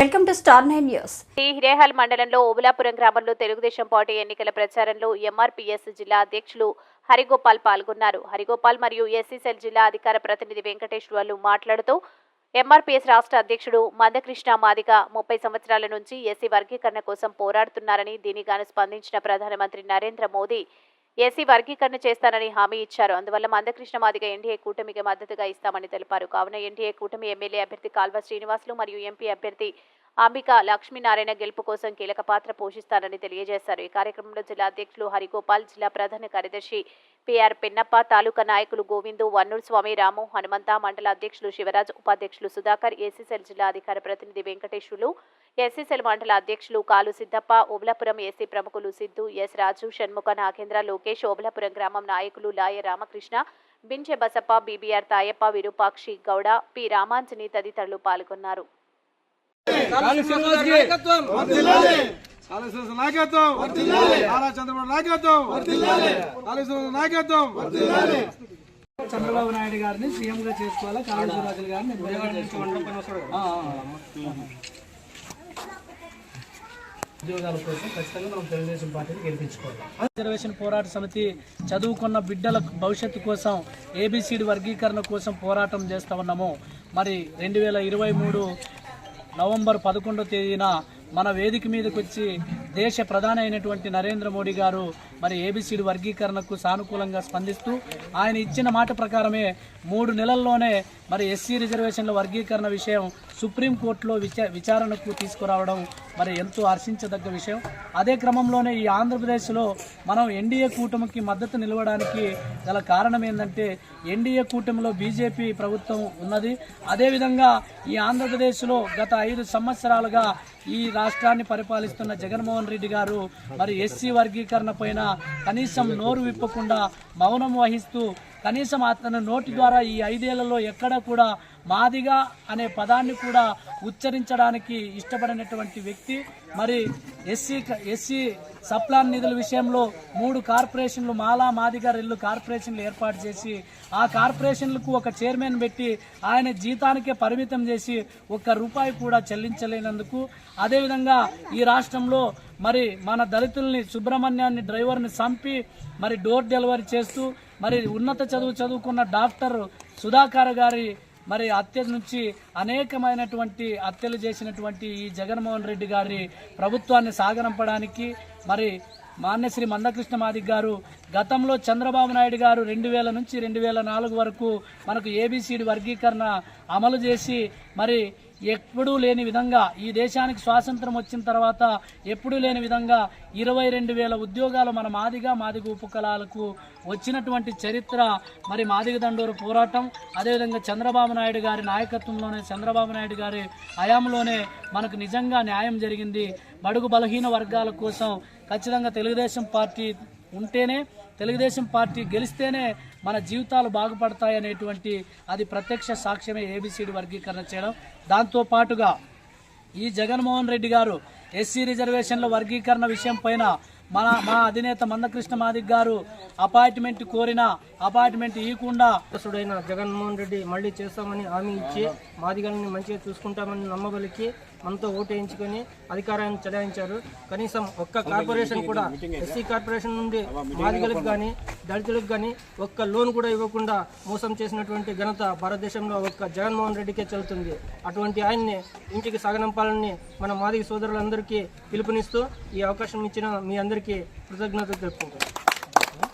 Welcome to star nine news. ఈ హిరేహాల్ మండలంలో ఓబులాపురం గ్రామంలో తెలుగుదేశం పార్టీ ఎన్నికల ప్రచారంలో ఎంఆర్పీఎస్ జిల్లా అధ్యక్షులు హరిగోపాల్ పాల్గొన్నారు. హరిగోపాల్ మరియు ఎస్సీసెల్ జిల్లా అధికార ప్రతినిధి వెంకటేశ్వర్లు మాట్లాడుతూ ఎంఆర్పీఎస్ రాష్ట్ర అధ్యక్షుడు మందకృష్ణ మాదిగ ముప్పై సంవత్సరాల నుంచి ఎస్సీ వర్గీకరణ కోసం పోరాడుతున్నారని దీనిగాను స్పందించిన ప్రధానమంత్రి నరేంద్ర మోదీ ఎస్సీ వర్గీకరణ చేస్తానని హామీ ఇచ్చారు. అందువల్ల మందకృష్ణ మాదిగ ఎన్డీఏ కూటమికి మద్దతుగా ఇస్తామని తెలిపారు. కావున ఎన్డీఏ కూటమి ఎమ్మెల్యే అభ్యర్థి కాల్వ శ్రీనివాసులు మరియు ఎంపీ అభ్యర్థి అంబిక లక్ష్మీనారాయణ గెలుపు కోసం కీలక పాత్ర పోషిస్తారని తెలియజేశారు. ఈ కార్యక్రమంలో జిల్లా అధ్యక్షులు హరిగోపాల్ జిల్లా ప్రధాన కార్యదర్శి పిఆర్ పెన్నప్ప తాలూకా నాయకులు గోవిందు వన్నూరు స్వామి రాము హనుమంత మండల అధ్యక్షులు శివరాజ్ ఉపాధ్యక్షులు సుధాకర్ ఏసీసెల్ జిల్లా అధికార ప్రతినిధి వెంకటేశ్వర్లు ఎస్సీసెల్ మండల అధ్యక్షులు కాలు సిద్దప్ప ఓబలాపురం ఎస్సీ ప్రముఖులు సిద్ధు ఎస్ రాజు షణ్ముఖ నాగేంద్ర లోకేష్ ఓబలాపురం గ్రామం నాయకులు లాయ రామకృష్ణ బించె బసప్ప బీబీఆర్ తాయప్ప విరూపాక్షి గౌడ పి రామాంజని తదితరులు పాల్గొన్నారు. నాయకత్వం. కాళేశ్వర నాయకత్వం. నారా చంద్రబాబు నాయకత్వం. కాళేశ్వర నాయకత్వం. చంద్రబాబు నాయుడు గారిని సీఎం గా చేసుకోవాలా? కాళేశ్వర రాజుల గారిని. ఉద్యోగాల కోసం ఖచ్చితంగా మనం తెలుగుదేశం పార్టీని గెలిపించుకోవాలి. రిజర్వేషన్ పోరాట సమితి చదువుకున్న బిడ్డల భవిష్యత్తు కోసం ఏబిసిడి వర్గీకరణ కోసం పోరాటం చేస్తా ఉన్నాము. మరి రెండు వేల ఇరవై మూడు నవంబర్ పదకొండో తేదీన మన వేదిక మీదకి వచ్చి దేశ ప్రధాని అయినటువంటి నరేంద్ర మోడీ గారు మరి ఏబిసిడి వర్గీకరణకు సానుకూలంగా స్పందిస్తూ ఆయన ఇచ్చిన మాట ప్రకారమే మూడు నెలల్లోనే మరి ఎస్సీ రిజర్వేషన్ల వర్గీకరణ విషయం సుప్రీంకోర్టులో విచా విచారణకు తీసుకురావడం మరి ఎంతో హర్షించదగ్గ విషయం. అదే క్రమంలోనే ఈ ఆంధ్రప్రదేశ్లో మనం ఎన్డీఏ కూటమికి మద్దతు నిలవడానికి గల కారణం ఏంటంటే ఎన్డీఏ కూటమిలో బీజేపీ ప్రభుత్వం ఉన్నది. అదేవిధంగా ఈ ఆంధ్రప్రదేశ్లో గత ఐదు సంవత్సరాలుగా ఈ రాష్ట్రాన్ని పరిపాలిస్తున్న జగన్మోహన్ రెడ్డి గారు మరి ఎస్సీ వర్గీకరణ పైన కనీసం నోరు విప్పకుండా మౌనం వహిస్తూ కనీసం అతని నోటి ద్వారా ఈ ఐదేళ్ళలో ఎక్కడ కూడా మాదిగా అనే పదాన్ని కూడా ఉచ్చరించడానికి ఇష్టపడినటువంటి వ్యక్తి. మరి ఎస్సీ ఎస్సీ సప్లాన్ నిధుల విషయంలో మూడు కార్పొరేషన్లు మాలా మాదిగా రెల్లు కార్పొరేషన్లు ఏర్పాటు చేసి ఆ కార్పొరేషన్లకు ఒక చైర్మన్ పెట్టి ఆయన జీతానికే పరిమితం చేసి ఒక్క రూపాయి కూడా చెల్లించలేనందుకు. అదేవిధంగా ఈ రాష్ట్రంలో మరి మన దళితుల్ని సుబ్రహ్మణ్యాన్ని డ్రైవర్ని చంపి మరి డోర్ డెలివరీ చేస్తూ మరి ఉన్నత చదువు చదువుకున్న డాక్టర్ సుధాకర్ గారి మరి హత్య నుంచి అనేకమైనటువంటి హత్యలు చేసినటువంటి ఈ జగన్మోహన్ రెడ్డి గారి ప్రభుత్వాన్ని సాగనంపడానికి మరి మాన్యశ్రీ మందకృష్ణ మాదిక్ గారు గతంలో చంద్రబాబు నాయుడు గారు రెండు వేల నుంచి రెండు వేల నాలుగు వరకు మనకు ఏబిసిడి వర్గీకరణ అమలు చేసి మరి ఎప్పుడూ లేని విధంగా ఈ దేశానికి స్వాతంత్రం వచ్చిన తర్వాత ఎప్పుడూ లేని విధంగా ఇరవై రెండు వేల ఉద్యోగాలు మన మాదిగా మాదిగ ఉపకులాలకు వచ్చినటువంటి చరిత్ర మరి మాదిగ దండూరు పోరాటం అదేవిధంగా చంద్రబాబు నాయుడు గారి నాయకత్వంలోనే చంద్రబాబు నాయుడు గారి హయాంలోనే మనకు నిజంగా న్యాయం జరిగింది. బడుగు బలహీన వర్గాల కోసం ఖచ్చితంగా తెలుగుదేశం పార్టీ ఉంటేనే తెలుగుదేశం పార్టీ గెలిస్తేనే మన జీవితాలు బాగుపడతాయనేటువంటి అది ప్రత్యక్ష సాక్ష్యమే ఏబిసిడి వర్గీకరణ చేయడం. దాంతో పాటుగా ఈ జగన్మోహన్ రెడ్డి గారు ఎస్సీ రిజర్వేషన్ల వర్గీకరణ విషయం పైన మన మా అధినేత మందకృష్ణ మాదిక్ గారు అపాయింట్మెంట్ కోరిన అపాయింట్మెంట్ ఇవ్వకుండా వారసుడైన జగన్మోహన్ రెడ్డి మళ్ళీ చేస్తామని హామీ ఇచ్చి మాదిగల్ని మంచిగా చూసుకుంటామని నమ్మబలికి మనతో ఓటు వేయించుకొని అధికారాన్ని చెలాయించారు. కనీసం ఒక్క కార్పొరేషన్ కూడా ఎస్సీ కార్పొరేషన్ నుండి మాదిగలకు కానీ దళితులకు కానీ ఒక్క లోన్ కూడా ఇవ్వకుండా మోసం చేసినటువంటి ఘనత భారతదేశంలో ఒక్క జగన్మోహన్ రెడ్డికే చెల్లుతుంది. అటువంటి ఆయన్ని ఇంటికి సాగనంపాలని మన మాదిగ సోదరులందరికీ పిలుపునిస్తూ ఈ అవకాశం ఇచ్చిన మీ అందరికీ కృతజ్ఞతలు తెలుపుకుంటాం